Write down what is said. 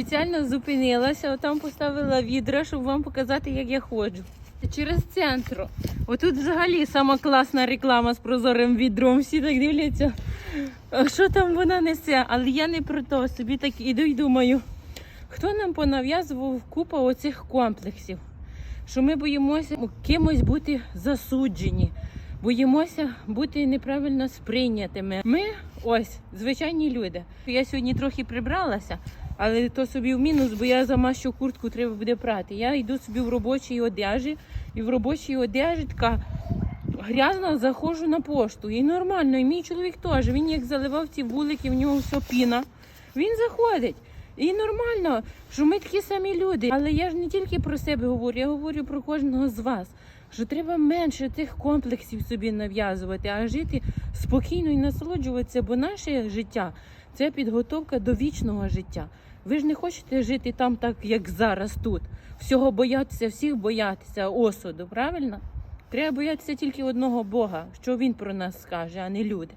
Спеціально зупинилася, отам поставила відра, щоб вам показати, як я ходжу. Через центр. Отут взагалі сама класна реклама з прозорим відром. Всі так дивляться, що там вона несе. Але я не про то. Собі так іду і думаю, хто нам понав'язував купа оцих комплексів, що ми боїмося кимось бути засуджені, боїмося бути неправильно сприйнятими. Ми ось звичайні люди. Я сьогодні трохи прибралася. Але то собі в мінус, бо я замащу куртку треба буде прати. Я йду собі в робочій одежі, і в робочій одежі така грязна заходжу на пошту. І нормально, і мій чоловік теж. Він як заливав ці вулики, в нього все піна. Він заходить. І нормально, що ми такі самі люди. Але я ж не тільки про себе говорю, я говорю про кожного з вас. Що треба менше тих комплексів собі нав'язувати, а жити спокійно і насолоджуватися, бо наше життя це підготовка до вічного життя. Ви ж не хочете жити там так, як зараз тут. Всього боятися, всіх боятися осуду, правильно? Треба боятися тільки одного Бога, що він про нас скаже, а не люди.